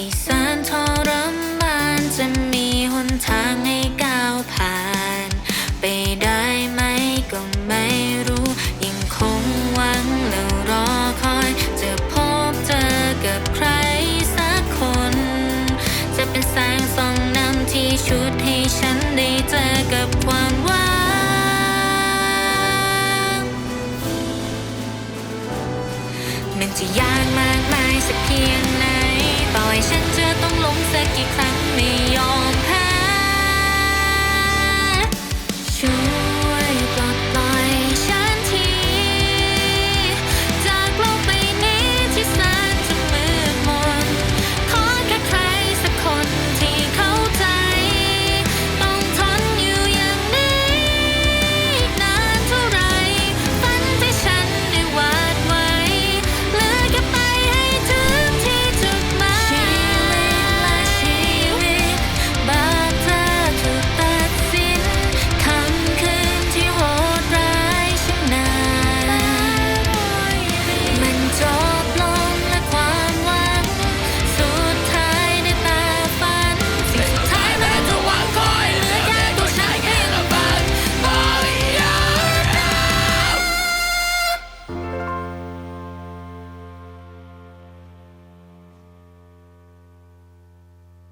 ที่แสนทรมานจะมีหนทางให้ก้าวผ่าน ไปได้ไหมก็ไม่รู้ ยังคงหวังแล้วรอคอย จะพบเจอกับใครสักคน จะเป็นแสงส่องนำที่ชุดให้ฉันได้เจอกับความหวังมันจะยากมากมายสักเพียงไหน ฉันจะต้องล้มสักกี่